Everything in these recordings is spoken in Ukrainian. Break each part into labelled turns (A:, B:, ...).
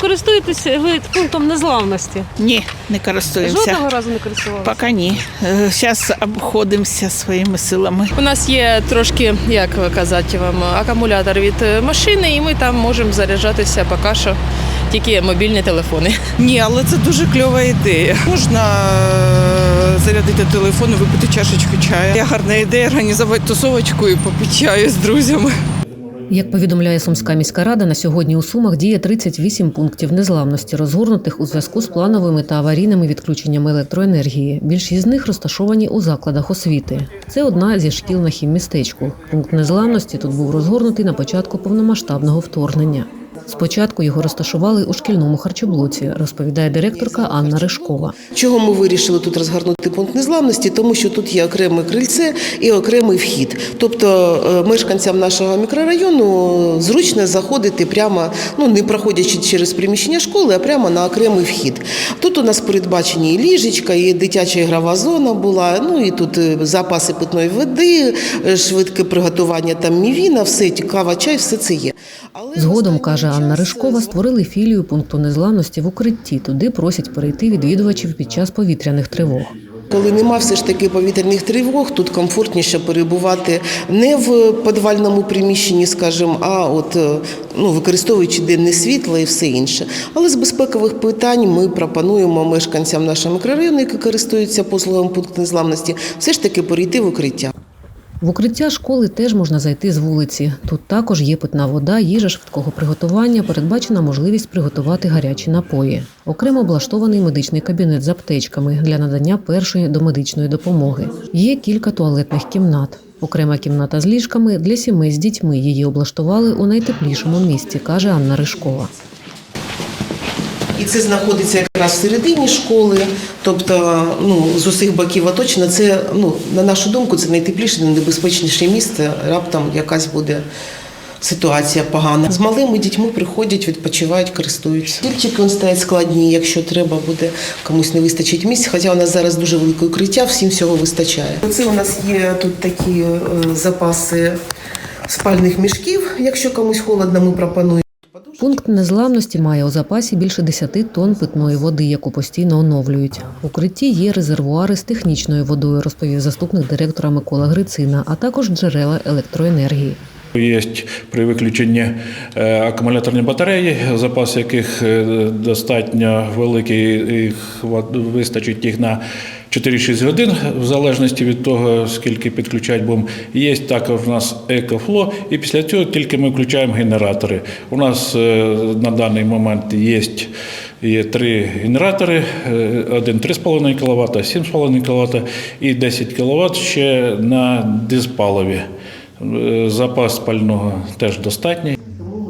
A: користуєтеся ви пунктом незламності?
B: Ні, не користуємося.
A: Жодного разу не користувалися?
B: Поки ні. Зараз обходимося своїми силами.
C: У нас є трошки, як казати вам, акумулятор від е, машини, і ми там можемо заряджатися поки що тільки мобільні телефони.
D: Ні, але це дуже кльова ідея. Можна е, зарядити телефон, і випити чашечку чаю. Є гарна ідея організувати тусовочку і попити чаю з друзями.
E: Як повідомляє Сумська міська рада, на сьогодні у Сумах діє 38 пунктів незламності, розгорнутих у зв'язку з плановими та аварійними відключеннями електроенергії. Більшість з них розташовані у закладах освіти. Це одна зі шкіл на хіммістечку. Пункт незламності тут був розгорнутий на початку повномасштабного вторгнення. Спочатку його розташували у шкільному харчоблоці, розповідає директорка Анна Ришкова.
F: Чого ми вирішили тут розгорнути пункт незламності? Тому що тут є окреме крильце і окремий вхід. Тобто е, мешканцям нашого мікрорайону зручно заходити прямо, ну не проходячи через приміщення школи, а прямо на окремий вхід. Тут у нас передбачені і ліжечка, і дитяча ігрова зона була. Ну і тут е, запаси питної води, е, швидке приготування там мівіна, все кава, чай, все це є. Але
E: Згодом, каже Анна
F: часом
E: Ришкова, створили філію пункту незламності в укритті. Туди просять перейти відвідувачів під час повітряних тривог.
F: Коли нема все ж таки повітряних тривог, тут комфортніше перебувати не в подвальному приміщенні, скажімо, а от е, ну, використовуючи денне світло і все інше. Але з безпекових питань ми пропонуємо мешканцям нашого мікрорайону, які користуються послугами пункту незламності, все ж таки перейти в укриття.
E: В укриття школи теж можна зайти з вулиці. Тут також є питна вода, їжа швидкого приготування, передбачена можливість приготувати гарячі напої. Окремо облаштований медичний кабінет з аптечками для надання першої домедичної допомоги. Є кілька туалетних кімнат. Окрема кімната з ліжками для сімей з дітьми. Її облаштували у найтеплішому місці, каже Анна Ришкова.
F: І це знаходиться якраз всередині школи, тобто ну, з усіх боків оточено. Це, ну, на нашу думку, це найтепліше, найнебезпечніше місце. Раптом якась буде ситуація погана. З малими дітьми приходять, відпочивають, користуються. Стільчики он стоять складні, якщо треба буде комусь не вистачить місць. Хоча у нас зараз дуже велике укриття, всім всього вистачає. Це у нас є тут такі е, запаси спальних мішків. Якщо комусь холодно, ми пропонуємо.
E: Пункт незламності має у запасі більше 10 тонн питної води, яку постійно оновлюють. В укритті є резервуари з технічною водою, розповів заступник директора Микола Грицина, а також джерела електроенергії.
G: Є при виключенні е, акумуляторні батареї, запас яких е, достатньо великий, їх вистачить їх на 4-6 годин, в залежності від того, скільки підключати будемо. Є також у нас екофло, і після цього тільки ми включаємо генератори. У нас е, на даний момент є, є три генератори: е, один 3,5 кВт, 7,5 кВт і 10 кВт ще на диспаливі. Е, Запас пального теж достатній.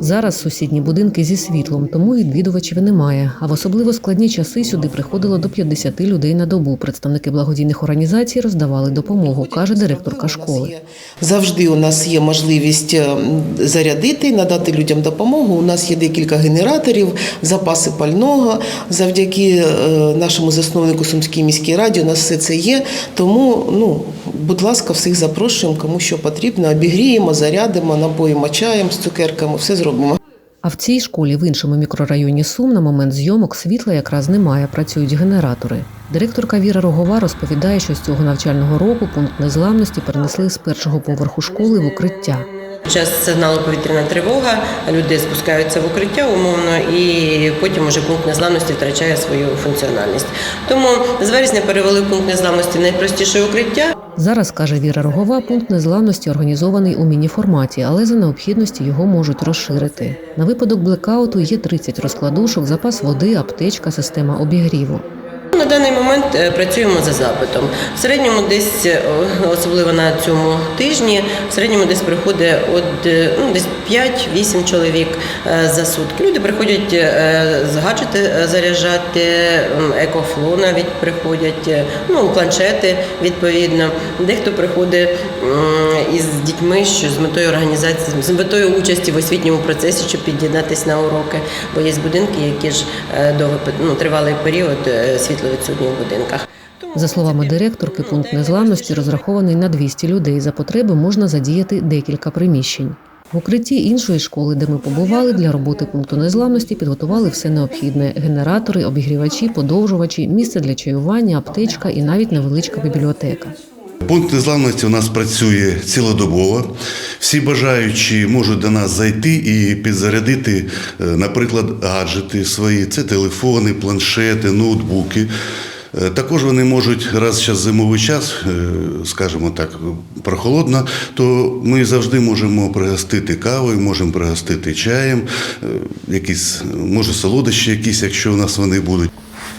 E: Зараз сусідні будинки зі світлом, тому відвідувачів немає. А в особливо складні часи сюди приходило до 50 людей на добу. Представники благодійних організацій роздавали допомогу, каже директорка школи.
F: Завжди у нас є можливість е, зарядити, надати людям допомогу. У нас є декілька генераторів, запаси пального. Завдяки е, нашому засновнику Сумській міській раді у нас все це є. Тому, ну, будь ласка, всіх запрошуємо, кому що потрібно. Обігріємо, зарядимо, напоїмо чаєм з цукерками, все зробимо.
E: А в цій школі в іншому мікрорайоні Сум на момент зйомок світла якраз немає, працюють генератори. Директорка Віра Рогова розповідає, що з цього навчального року пункт незламності перенесли з першого поверху школи в укриття.
H: Під час сигналу повітряна тривога люди спускаються в укриття умовно, і потім уже пункт незламності втрачає свою функціональність. Тому з вересня перевели пункт незламності найпростіше укриття.
E: Зараз, каже Віра Рогова, пункт незламності організований у міні-форматі, але за необхідності його можуть розширити. На випадок блекауту є 30 розкладушок, запас води, аптечка, система обігріву.
H: На даний момент е, працюємо за запитом. В середньому десь, е, особливо на цьому тижні, в середньому десь приходить от, е, ну, десь 5-8 чоловік за сутки. Люди приходять гаджети заряджати, екофло навіть приходять, ну, планшети відповідно. Дехто приходить із дітьми, що з метою організації, з метою участі в освітньому процесі, щоб під'єднатися на уроки. Бо є будинки, які ж довго ну, тривалий період світло відсутні в будинках.
E: За словами директорки, пункт незламності розрахований на 200 людей. За потреби можна задіяти декілька приміщень. В укритті іншої школи, де ми побували, для роботи пункту незламності підготували все необхідне: генератори, обігрівачі, подовжувачі, місце для чаювання, аптечка і навіть невеличка бібліотека.
I: Пункт незламності у нас працює цілодобово. Всі бажаючі можуть до нас зайти і підзарядити, е, наприклад, гаджети свої. Це телефони, планшети, ноутбуки. Е, Також вони можуть раз зараз зимовий час, е, скажімо так, прохолодно, то ми завжди можемо пригостити кавою, можемо пригостити чаєм, якісь, може, солодощі якісь, якщо у нас вони будуть.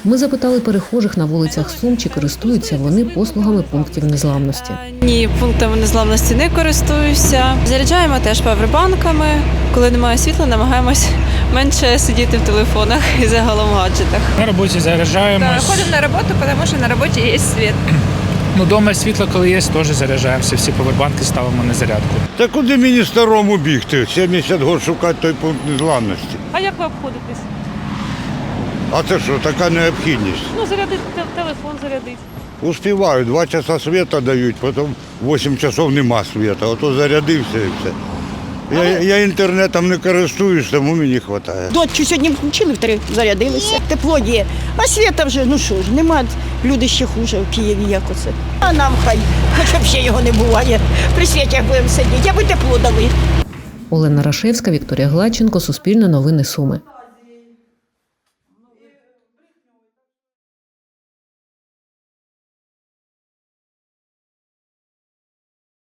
E: Ми запитали перехожих на вулицях Сум, чи користуються вони послугами пунктів незламності.
J: Ні, пунктами незламності не користуюся. Заряджаємо теж павербанками. Коли немає світла, намагаємось менше сидіти в телефонах і загалом в гаджетах.
K: На роботі заряджаємось.
J: Ходимо на роботу, тому що на роботі є світ.
K: Ну, дома світло, коли є, теж заряджаємося. Всі повербанки ставимо на зарядку.
L: Та куди мені старому бігти? 70 років шукати той пункт незламності.
A: А як ви обходитесь?
L: А це що, така необхідність?
A: Ну, зарядити телефон, зарядити.
L: Успіваю, два часа світу дають, потім 8 часов нема світу, ото зарядився і все. Я, я інтернетом не користуюсь, тому мені вистачає.
M: Дочку сьогодні включили в три, зарядилися. Тепло є. А світа вже, ну що ж, нема. Люди ще хуже в Києві, як оце. А нам хай, хоч взагалі його не буває. При світях будемо сидіти, аби тепло дали.
E: Олена Рашевська, Вікторія Гладченко, Суспільне новини Суми.